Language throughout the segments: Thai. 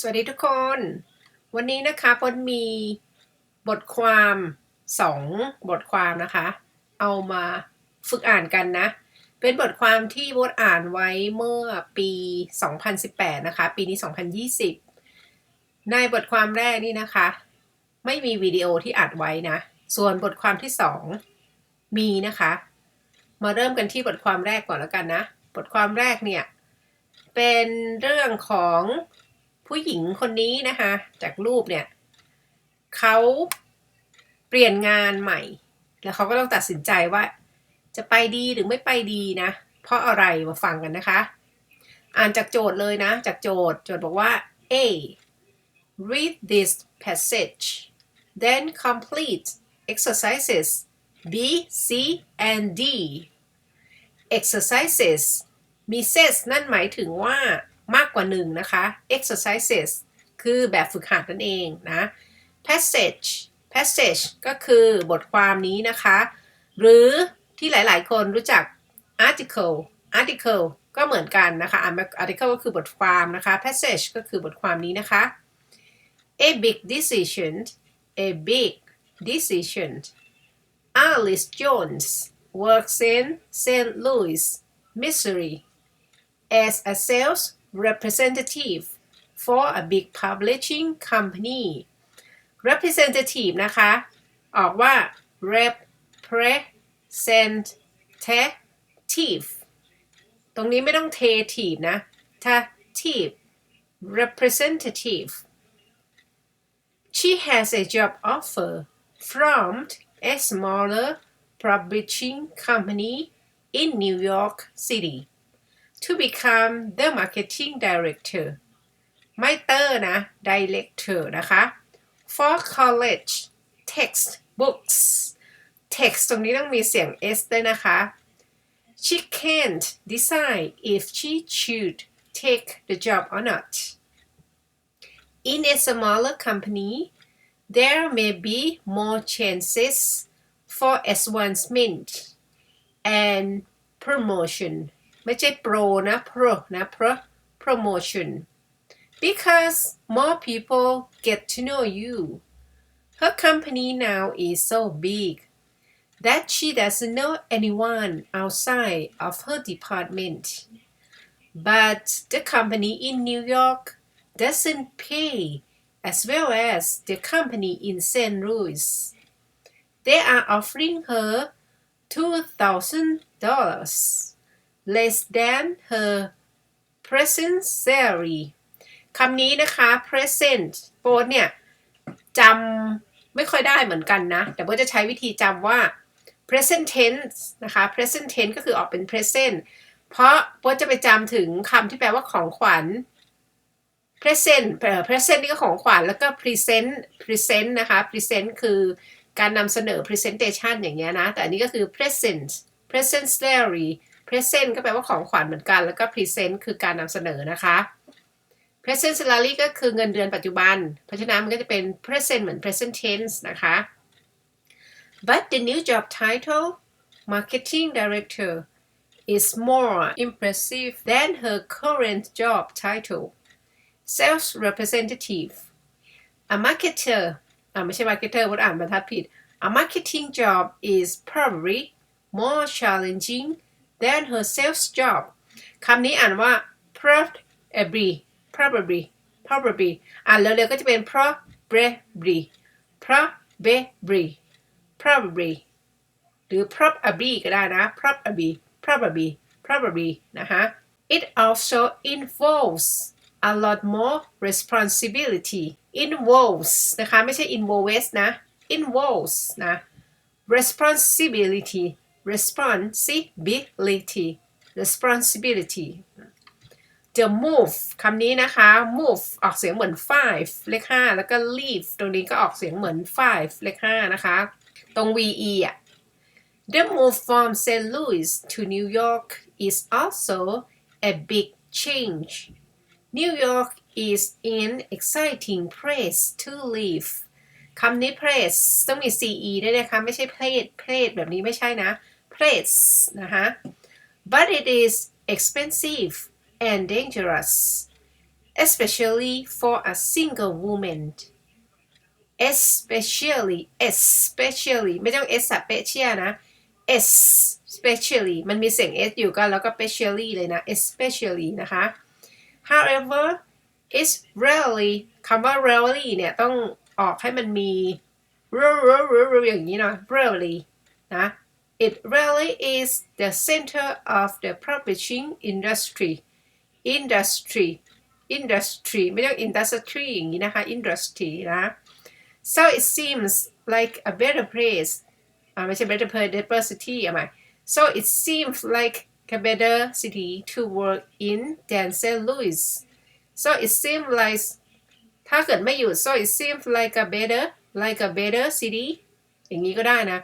สวัสดีทุกคน วันนี้นะคะพนมีบทความสองบทความนะคะ เอามาฝึกอ่านกันนะ เป็นบทความที่วดอ่านไว้เมื่อปี 2018 นะคะ ปีนี้ 2020 ในบทความแรกนี่นะคะ ไม่มีวิดีโอที่อัดไว้นะ ส่วนบทความที่สองมีนะคะ มาเริ่มกันที่บทความแรกก่อนแล้วกันนะ บทความแรกเนี่ย เป็นเรื่องของ ผู้หญิงคนนี้นะคะ จากรูปเนี่ยเขาเปลี่ยนงานใหม่ แล้วเขาก็ต้องตัดสินใจว่า จะไปดีหรือไม่ไปดีนะ เพราะอะไรมาฟังกันนะคะ อ่านจากโจทย์เลยนะ จากโจทย์โจทย์บอกว่า A read this passage then complete exercises B C and D exercises มี ses นั่นหมายถึงว่า มากกว่าหนึ่งนะคะ exercises คือแบบฝึกหัดนั่นเองนะ passage passage ก็คือบทความนี้นะคะ หรือที่หลายๆ คนรู้จัก article article ก็เหมือนกันนะคะ article ก็คือบทความนะคะ passage ก็คือบทความนี้นะคะ a big decision a big decision Alice Jones works in St. Louis, Missouri as a sales representative for a big publishing company representative นะคะ ออกว่า representative ตรงนี้ไม่ต้องเท tive นะถ้า tive representative she has a job offer from a smaller publishing company in New York City to become the marketing director ไม่เตอร์นะ director นะคะ for college text books text ตรงนี้ต้องมีเสียง s ด้วยนะคะ she can't decide if she should take the job or not in a smaller company there may be more chances for advancement and promotion ไม่ใช่ pro นะ pro นะ pro promotion because more people get to know you her company now is so big that she doesn't know anyone outside of her department but the company in New York doesn't pay as well as the company in St. Louis they are offering her $2,000 less than her present salary คำนี้นะคะ present โปรเนี่ยจำไม่ค่อยได้เหมือนกันนะ แต่ว่าจะใช้วิธีจำว่า present tense นะคะ present tense ก็คือออกเป็น present เพราะโปรจะไปจำถึงคำที่แปลว่าของขวัญ present present นี่ก็ของขวัญแล้วก็ present present นะคะ present คือการนำเสนอ presentation อย่างเงี้ยนะ แต่อันนี้ก็คือ present present salary present ก็แปลว่าของขวัญเหมือนกัน แล้วก็ present คือการนำเสนอนะคะ present salary ก็คือเงินเดือนปัจจุบัน เพราะฉะนั้นมันก็จะเป็น present เหมือน present tense นะคะ but the new job title marketing director is more impressive than her current job title sales representative a marketer อ่าไม่ใช่ marketer ว่าอ่านบรรทัดผิด a marketing job is probably more challenging than her sales job คำนี้อ่านว่า probably probably probably อ่านเร็วๆก็จะเป็น probably probably probably หรือ probably ก็ได้นะ probably probably probably นะคะ it also involves a lot more responsibility involves นะคะไม่ใช่ involves นะ involves นะ responsibility Responsibility responsibility the move คำนี้นะคะ move ออกเสียงเหมือน five เลข5แล้วก็ leave ตรงนี้ก็ออกเสียงเหมือน five เลข5นะคะ ตรง ve อะ The move from St. Louis to New York is also a big change. New York is an exciting place to live. คำนี้ place ต้องมี ce ด้วยนะคะ ไม่ใช่ place place แบบนี้ไม่ใช่นะ place นะคะ but it is expensive and dangerous especially for a single woman especially especially ไม่ต้อง s อะ special นะ especially มันมีเสียง s อยู่ก็แล้วก็ specially เลยนะ especially นะคะ however it's rarely คำว่า rarely เนี่ยต้องออกให้มันมี อย่างนี้หน่อย rarely นะ it really is the center of the publishing industry industry industry ไม่ต้อง industry อย่างนี้นะคะ industry นะ so it seems like a better place อ่าไม่ใช่ better place better city อะไหม so it seems like a better city to work in than St. Louis so it seems like ถ้าเกิดไม่หยุด so it seems like a better like a better city อย่างนี้ก็ได้นะ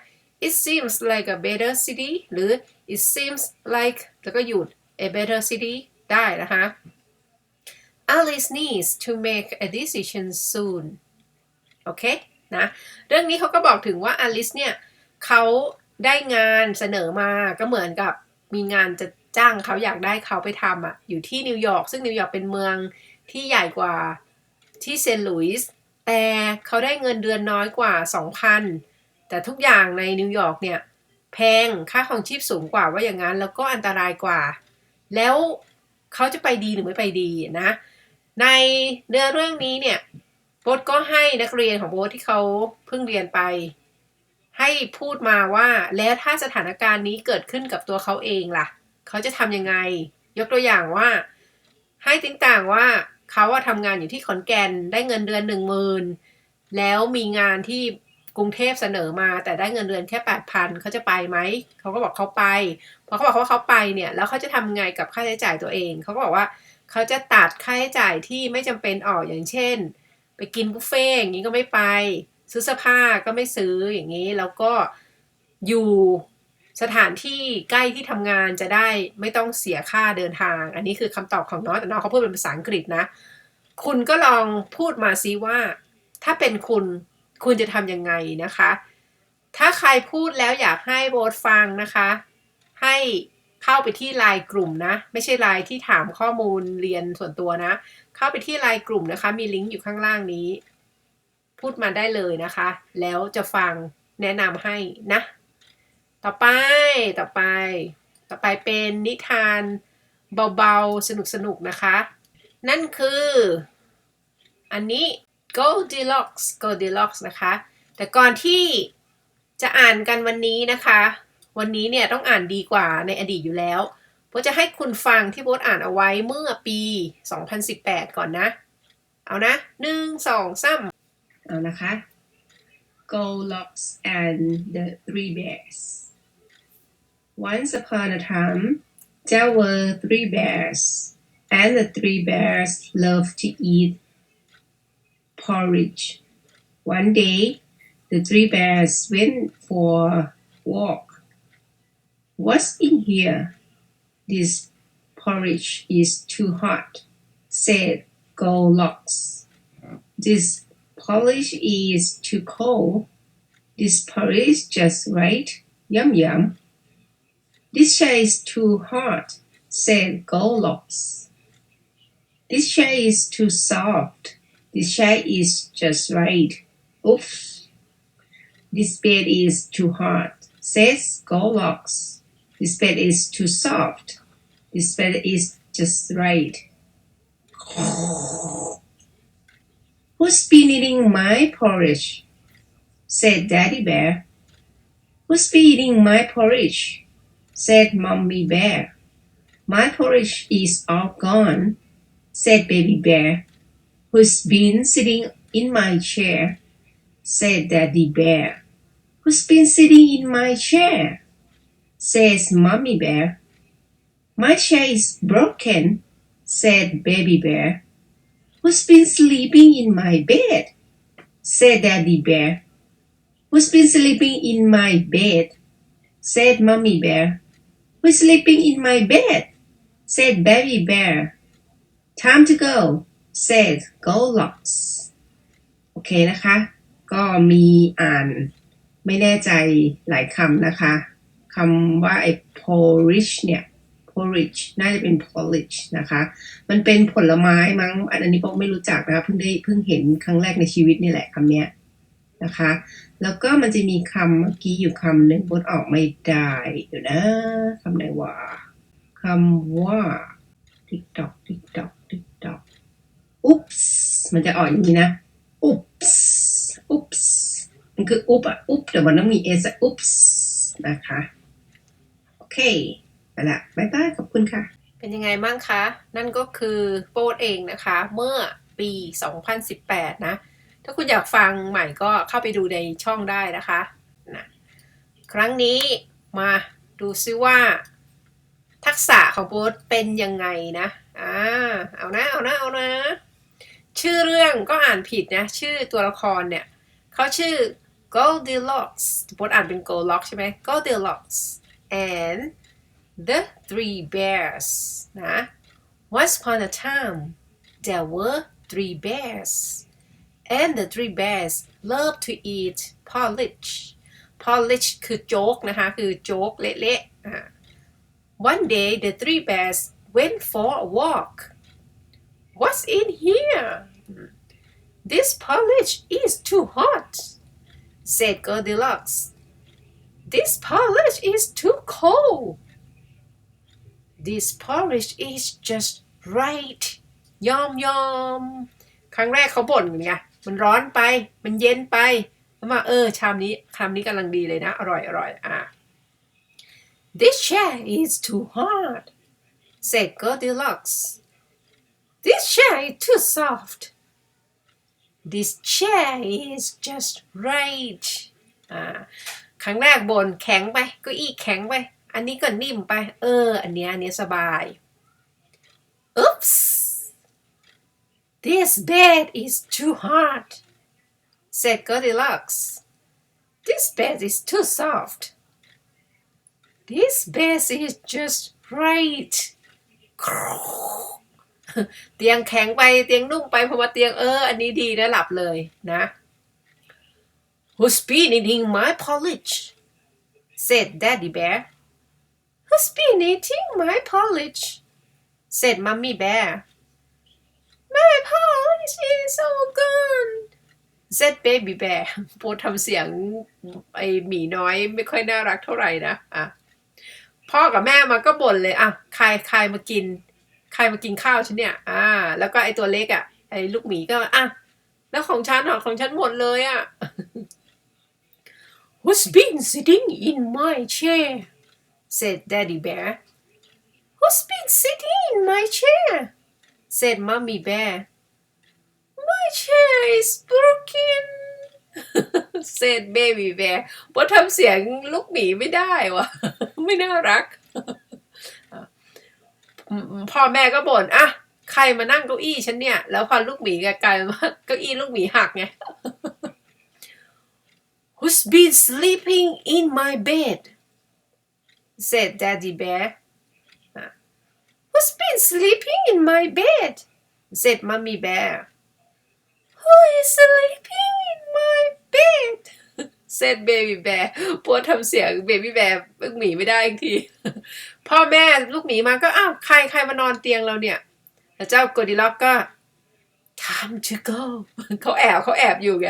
it seems like a better city หรือ it seems like แล้วก็หยุด a better city ได้นะคะ Alice needs to make a decision soon โอเคนะ เรื่องนี้เขาก็บอกถึงว่าอลิสเนี่ยเขาได้งานเสนอมาก็เหมือนกับมีงานจะจ้างเขาอยากได้เขาไปทำอะอยู่ที่นิวยอร์กซึ่งนิวยอร์กเป็นเมืองที่ใหญ่กว่าที่เซนต์หลุยส์แต่เขาได้เงินเดือนน้อยกว่า 2,000 แต่ทุกอย่างในนิวยอร์กเนี่ยแพงค่าของชีพสูงกว่าว่าอย่างนั้น แล้วก็อันตรายกว่า แล้วเขาจะไปดีหรือไม่ไปดีนะ ในเนื้อเรื่องนี้เนี่ยโบ๊ทก็ให้นักเรียนของโบ๊ทที่เขาเพิ่งเรียนไป ให้พูดมาว่าแล้วถ้าสถานการณ์นี้เกิดขึ้นกับตัวเขาเองล่ะ เขาจะทำยังไง ยกตัวอย่างว่า ให้ติ้งต่างว่าเขาว่าทำงานอยู่ที่ขอนแก่นได้เงินเดือนหนึ่งหมื่นแล้วมีงานที่ กรุงเทพเสนอมา แต่ได้เงินเดือนแค่แปดพันเขาจะไปไหมเขาก็บอกเขาไปพอเขาบอกว่าเขาไปเนี่ยแล้วเขาจะทำไงกับค่าใช้จ่ายตัวเองเขาก็บอกว่าเขาจะตัดค่าใช้จ่ายที่ไม่จำเป็นออกอย่างเช่น ไปกินบุฟเฟ่อย่างนี้ก็ไม่ไป ซื้อเสื้อผ้าก็ไม่ซื้ออย่างนี้ แล้วก็อยู่สถานที่ใกล้ที่ทำงานจะได้ไม่ต้องเสียค่าเดินทาง อันนี้คือคำตอบของน้องแต่น้องเขาพูดเป็นภาษาอังกฤษนะ คุณก็ลองพูดมาซิว่า ถ้าเป็นคุณ คุณจะทำยังไงนะคะ ถ้าใครพูดแล้วอยากให้โบทฟังนะคะ ให้เข้าไปที่ไลน์กลุ่มนะ ไม่ใช่ไลน์ที่ถามข้อมูลเรียนส่วนตัวนะ เข้าไปที่ไลน์กลุ่มนะคะ มีลิงก์อยู่ข้างล่างนี้ พูดมาได้เลยนะคะ แล้วจะฟังแนะนำให้นะ ต่อไปต่อไป ต่อไปเป็นนิทานเบาๆ สนุกๆนะคะ นั่นคือ อันนี้ Goldilocks Goldilocks นะคะ แต่ก่อนที่จะอ่านกันวันนี้นะคะ วันนี้เนี่ยต้องอ่านดีกว่าในอดีตอยู่แล้วโบจะให้คุณฟังที่โบอ่านเอาไว้เมื่อปี 2018 ก่อนนะ เอานะหนึ่งสองสามเอานะคะ Goldilocks and the Three Bears Once upon a time there were three bears and the three bears loved to eat porridge one day the three bears went for a walk What's in here? This porridge is too hot, said Goldilocks. This porridge is too cold. This porridge just right. Yum yum. This chai is too hot, said Goldilocks. This chai is too soft. This chai is just right. Oof. This bed is too hard, says Goldilocks. This bed is too soft. This bed is just right. Who's been eating my porridge? said Daddy Bear. Who's been eating my porridge? said Mommy Bear. My porridge is all gone, said Baby Bear. Who's been sitting in my chair? said Daddy Bear. Who's been sitting in my chair? says Mommy Bear. My chair is broken, said Baby Bear. Who's been sleeping in my bed? said Daddy Bear. Who's been sleeping in my bed? said Mommy Bear. Who's sleeping in my bed? said Baby Bear. Time to go, said Goldilocks. โอเคนะคะ ก็มีอ่านไม่แน่ใจหลายคำนะคะคำว่าไอ้ porridge เนี่ย porridge น่าจะเป็น porridge นะคะ มันเป็นผลไม้มั้ง อันนี้โป๊กไม่รู้จักนะคะ เพิ่งได้เพิ่งเห็นครั้งแรกในชีวิตนี่แหละคำเนี้ยนะคะ แล้วก็มันจะมีคำเมื่อกี้อยู่คำหนึ่งบดออกไม่ได้เดี๋ยวนะคำไหนวะคำว่า TikTok TikTok oops มันจะออกอย่างนี้นะ oops oops มันคือ up อะ up แต่มันต้องมี s อะ oops นะคะ โอเคไปละบายบายขอบคุณค่ะ เป็นยังไงบ้างคะ นั่นก็คือโปรดเองนะคะ เมื่อปี 2018 นะ ถ้าคุณอยากฟังใหม่ก็เข้าไปดูในช่องได้นะคะนะครั้งนี้มาดูซิว่า ทักษะของโบ๊ทเป็นยังไงนะอ่าเอานะ เอานะ เอานะ ชื่อเรื่องก็อ่านผิดนะ ชื่อตัวละครเนี่ยเขาชื่อ Goldilocks บทอ่านเป็น Goldilocks ใช่ไหม Goldilocks and the three bears นะ Once upon a time there were three bears and the three bears love to eat porridge porridge คือโจ๊กนะคะ คือโจ๊กเละๆ One day the three bears went for a walk. What's in here? This porridge is too hot, said Goldilocks. This porridge is too cold. This porridge is just right. ยอมยอม ครั้งแรกเขาบ่นไงมันร้อนไป มันเย็นไปแล้วมาเออ ชามนี้คำนี้กำลังดีเลยนะ อร่อยอร่อยอะ This chair is too hard, said Goldilocks. This chair is too soft. This chair is just right. อ่า ครั้งแรกบนแข็งไปเก็อี้แข็งไป อันนี้ก็นิ่มไป เออ อันเนี้ยอันเนี้ยสบาย Oops! This bed is too hard, said Goldilocks. This bed is too soft. This bed is just right. เตียงแข็งไปเตียงนุ่มไปพอมาเตียงเอออันนี้ดีนะหลับเลยนะ Who's been eating my porridge? said Daddy Bear. Who's been eating my porridge? said Mummy Bear. My porridge is so good. said Baby Bear โปรดทำเสียงไอหมีน้อยไม่ค่อยน่ารักเท่าไหร่นะอะพ่อกับแม่มาก็บ่นเลยอะใครใครมากิน ใครมากินข้าวฉันเนี่ย อ่า แล้วก็ไอตัวเล็กอะ ไอลูกหมีก็อะแล้วของฉันอะของฉันหมดเลยอะ Who's been sitting in my chair? said Daddy Bear. Who's been sitting in my chair? said Mummy Bear. My chair is broken, said Baby Bear พราะทำเสียงลูกหมีไม่ได้วะไม่น่ารัก พ่อแม่ก็บ่นอะใครมานั่งเก้าอี้ฉันเนี่ย แล้วพอลูกหมีกลายเป็นว่าเก้าอี้ลูกหมีหักไง Who's been sleeping in my bed? said Daddy Bear. Ah. Who's been sleeping in my bed? said Mummy Bear. Who is sleeping in my bed? said Baby Bear ปวดทำเสียง Baby Bear ลูกหมีไม่ได้อีกที พ่อแม่ลูกหมีมาก็อ้าวใครใครมานอนเตียงเราเนี่ยแล้วเจ้าโกดิล็อกก็ time to go เขาแอบเขาแอบอยู่ไง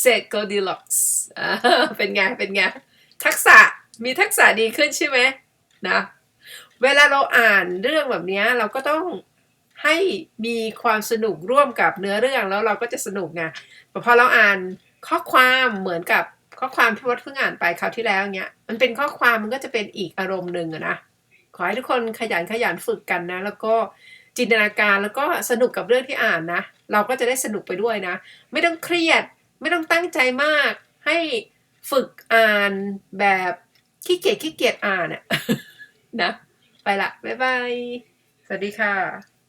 said Goldilocks อ่าเป็นไง เป็นไง ทักษะมีทักษะดีขึ้นใช่ไหมนะเวลาเราอ่านเรื่องแบบนี้เราก็ต้องให้มีความสนุกร่วมกับเนื้อเรื่องแล้วเราก็จะสนุกไงแต่พอเราอ่านข้อความเหมือนกับ ข้อความที่วัดเพิ่งอ่านไปคราวที่แล้วเนี้ย มันเป็นข้อความมันก็จะเป็นอีกอารมณ์หนึ่งนะ ขอให้ทุกคนขยันขยันฝึกกันนะ แล้วก็จินตนาการแล้วก็สนุกกับเรื่องที่อ่านนะ เราก็จะได้สนุกไปด้วยนะ ไม่ต้องเครียด ไม่ต้องตั้งใจมาก ให้ฝึกอ่านแบบขี้เกียจขี้เกียจอ่านอะนะ ไปละ บ๊ายบาย สวัสดีค่ะ